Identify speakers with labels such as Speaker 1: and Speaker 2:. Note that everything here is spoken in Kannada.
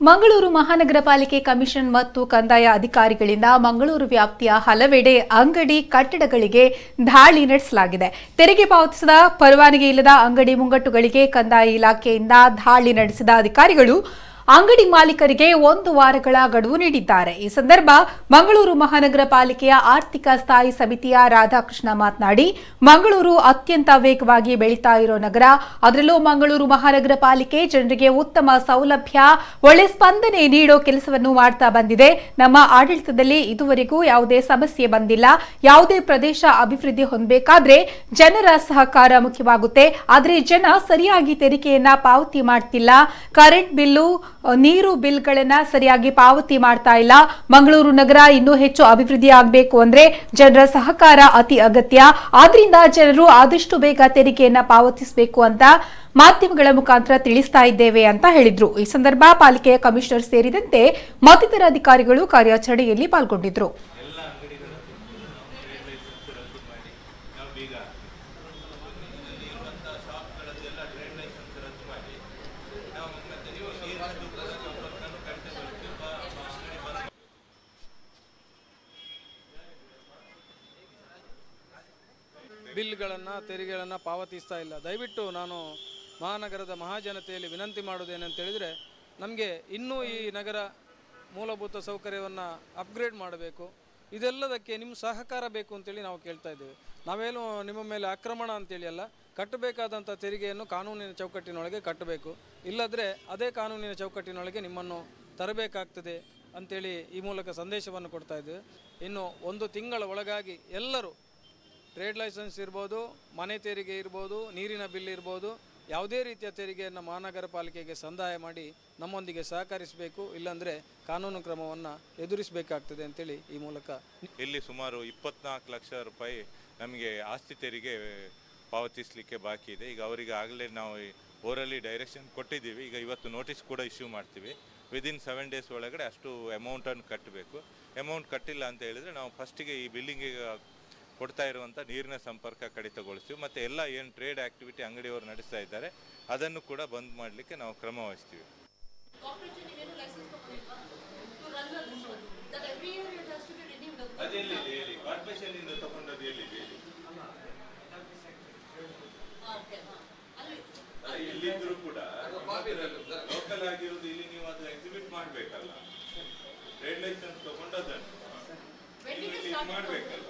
Speaker 1: ಮಂಗಳೂರು ಮಹಾನಗರ ಪಾಲಿಕೆ ಕಮಿಷನ್ ಮತ್ತು ಕಂದಾಯ ಅಧಿಕಾರಿಗಳಿಂದ ಮಂಗಳೂರು ವ್ಯಾಪ್ತಿಯ ಹಲವೆಡೆ ಅಂಗಡಿ ಕಟ್ಟಡಗಳಿಗೆ ದಾಳಿ ನಡೆಸಲಾಗಿದೆ. ತೆರಿಗೆ ಪಾವತಿಸದ ಪರವಾನಗಿ ಇಲ್ಲದ ಅಂಗಡಿ ಮುಂಗಟ್ಟುಗಳಿಗೆ ಕಂದಾಯ ಇಲಾಖೆಯಿಂದ ದಾಳಿ ನಡೆಸಿದ ಅಧಿಕಾರಿಗಳು ಅಂಗಡಿ ಮಾಲೀಕರಿಗೆ ಒಂದು ವಾರಗಳ ಗಡುವು ನೀಡಿದ್ದಾರೆ. ಈ ಸಂದರ್ಭ ಮಂಗಳೂರು ಮಹಾನಗರ ಪಾಲಿಕೆಯ ಆರ್ಥಿಕ ಸ್ಥಾಯಿ ಸಮಿತಿಯ ರಾಧಾಕೃಷ್ಣ ಮಾತನಾಡಿ, ಮಂಗಳೂರು ಅತ್ಯಂತ ವೇಗವಾಗಿ ಬೆಳೀತಾ ಇರೋ ನಗರ, ಅದರಲ್ಲೂ ಮಂಗಳೂರು ಮಹಾನಗರ ಪಾಲಿಕೆ ಜನರಿಗೆ ಉತ್ತಮ ಸೌಲಭ್ಯ, ಒಳ್ಳೆ ಸ್ಪಂದನೆ ನೀಡೋ ಕೆಲಸವನ್ನು ಮಾಡ್ತಾ ಬಂದಿದೆ. ನಮ್ಮ ಆಡಳಿತದಲ್ಲಿ ಇದುವರೆಗೂ ಯಾವುದೇ ಸಮಸ್ಯೆ ಬಂದಿಲ್ಲ. ಯಾವುದೇ ಪ್ರದೇಶ ಅಭಿವೃದ್ಧಿ ಹೊಂದಬೇಕಾದ್ರೆ ಜನರ ಸಹಕಾರ ಮುಖ್ಯವಾಗುತ್ತೆ. ಆದರೆ ಜನ ಸರಿಯಾಗಿ ತೆರಿಗೆಯನ್ನ ಪಾವತಿ ಮಾಡ್ತಿಲ್ಲ. ಕರೆಂಟ್ ಬಿಲ್ಲು ನೀರು ಬಿಲ್ಗಳನ್ನ ಸರಿಯಾಗಿ ಪಾವತಿ ಮಾಡ್ತಾ ಇಲ್ಲ. ಮಂಗಳೂರು ನಗರ ಇನ್ನೂ ಹೆಚ್ಚು ಅಭಿವೃದ್ಧಿ ಆಗಬೇಕು ಅಂದ್ರೆ ಜನರ ಸಹಕಾರ ಅತಿ ಅಗತ್ಯ. ಆದ್ರಿಂದ ಜನರು ಆದಷ್ಟು ಬೇಗ ತೆರಿಗೆಯನ್ನ ಪಾವತಿಸಬೇಕು ಅಂತ ಮಾಧ್ಯಮಗಳ ಮುಖಾಂತರ ತಿಳಿಸ್ತಾ ಇದ್ದೇವೆ ಅಂತ ಹೇಳಿದ್ರು. ಈ ಸಂದರ್ಭ ಪಾಲಿಕೆಯ ಕಮಿಷನರ್ ಸೇರಿದಂತೆ ಮತ್ತಿತರ ಅಧಿಕಾರಿಗಳು ಕಾರ್ಯಾಚರಣೆಯಲ್ಲಿ ಪಾಲ್ಗೊಂಡಿದ್ರು.
Speaker 2: ಬಿಲ್ಗಳನ್ನು, ತೆರಿಗೆಗಳನ್ನು ಪಾವತಿಸ್ತಾ ಇಲ್ಲ. ದಯವಿಟ್ಟು ನಾನು ಮಹಾನಗರದ ಮಹಾಜನತೆಯಲ್ಲಿ ವಿನಂತಿ ಮಾಡೋದೇನಂತ ಹೇಳಿದರೆ, ನಮಗೆ ಇನ್ನೂ ಈ ನಗರ ಮೂಲಭೂತ ಸೌಕರ್ಯವನ್ನು ಅಪ್ಗ್ರೇಡ್ ಮಾಡಬೇಕು. ಇದೆಲ್ಲದಕ್ಕೆ ನಿಮ್ಮ ಸಹಕಾರ ಬೇಕು ಅಂತೇಳಿ ನಾವು ಕೇಳ್ತಾ ಇದ್ದೇವೆ. ನಾವೇನು ನಿಮ್ಮ ಮೇಲೆ ಆಕ್ರಮಣ ಅಂತೇಳಿ ಅಲ್ಲ ಕಟ್ಟಬೇಕಾದಂಥ ತೆರಿಗೆಯನ್ನು ಕಾನೂನಿನ ಚೌಕಟ್ಟಿನೊಳಗೆ ಕಟ್ಟಬೇಕು. ಇಲ್ಲದ್ರೆ ಅದೇ ಕಾನೂನಿನ ಚೌಕಟ್ಟಿನೊಳಗೆ ನಿಮ್ಮನ್ನು ತರಬೇಕಾಗ್ತದೆ ಅಂತೇಳಿ ಈ ಮೂಲಕ ಸಂದೇಶವನ್ನು ಕೊಡ್ತಾ ಇದ್ದೇವೆ. ಇನ್ನು ಒಂದು ತಿಂಗಳ ಒಳಗಾಗಿ ಎಲ್ಲರೂ ಟ್ರೇಡ್ ಲೈಸೆನ್ಸ್ ಇರ್ಬೋದು, ಮನೆ ತೆರಿಗೆ ಇರ್ಬೋದು, ನೀರಿನ ಬಿಲ್ ಇರ್ಬೋದು, ಯಾವುದೇ ರೀತಿಯ ತೆರಿಗೆಯನ್ನು ಮಹಾನಗರ ಪಾಲಿಕೆಗೆ ಸಂದಾಯ ಮಾಡಿ ನಮ್ಮೊಂದಿಗೆ ಸಹಕರಿಸಬೇಕು, ಇಲ್ಲಾಂದರೆ ಕಾನೂನು ಕ್ರಮವನ್ನು ಎದುರಿಸಬೇಕಾಗ್ತದೆ ಅಂತೇಳಿ ಈ ಮೂಲಕ.
Speaker 3: ಇಲ್ಲಿ ಸುಮಾರು ಇಪ್ಪತ್ನಾಲ್ಕು ಲಕ್ಷ ರೂಪಾಯಿ ನಮಗೆ ಆಸ್ತಿ ತೆರಿಗೆ ಪಾವತಿಸಲಿಕ್ಕೆ ಬಾಕಿ ಇದೆ. ಈಗ ಅವರಿಗೆ ಆಗಲೇ ನಾವು ಓರಲ್ಲಿ ಡೈರೆಕ್ಷನ್ ಕೊಟ್ಟಿದ್ದೀವಿ. ಈಗ ಇವತ್ತು ನೋಟಿಸ್ ಕೂಡ ಇಶ್ಯೂ ಮಾಡ್ತೀವಿ. ವಿದಿನ್ ಸೆವೆನ್ ಡೇಸ್ ಒಳಗಡೆ ಅಷ್ಟು ಅಮೌಂಟನ್ನು ಕಟ್ಟಬೇಕು. ಅಮೌಂಟ್ ಕಟ್ಟಿಲ್ಲ ಅಂತ ಹೇಳಿದರೆ ನಾವು ಫಸ್ಟಿಗೆ ಈ ಬಿಲ್ಲಿಂಗಿಗೆ ಕೊಡ್ತಾ ಇರುವಂಥ ನೀರಿನ ಸಂಪರ್ಕ ಕಡಿತಗೊಳಿಸಿ ಮತ್ತು ಎಲ್ಲ ಏನು ಟ್ರೇಡ್ ಆ್ಯಕ್ಟಿವಿಟಿ ಅಂಗಡಿಯವರು ನಡೆಸ್ತಾ ಇದ್ದಾರೆ ಅದನ್ನು ಕೂಡ ಬಂದ್ ಮಾಡಲಿಕ್ಕೆ ನಾವು ಕ್ರಮ ವಹಿಸ್ತೀವಿ. ಅದೆಲ್ಲಿದೆ ಹೇಳಿ ಕಾರ್ಪೊರೇಷನಿಂದ ತಗೊಂಡದ್ದು ಎಲ್ಲಿದೆ ಹೇಳಿ ಅಲ್ಲ, ಎಲ್ಲಿದ್ರೂ ಕೂಡ ಲೋಕಲ್ ಆಗಿರೋದು ಇಲ್ಲಿ ನೀವು ಅದು ಎಕ್ಸಿಬಿಟ್ ಮಾಡಬೇಕಲ್ಲ. ಟ್ರೇಡ್ ಲೈಸೆನ್ಸ್ ತಗೊಂಡದನ್ನು ಮಾಡಬೇಕಲ್ಲ.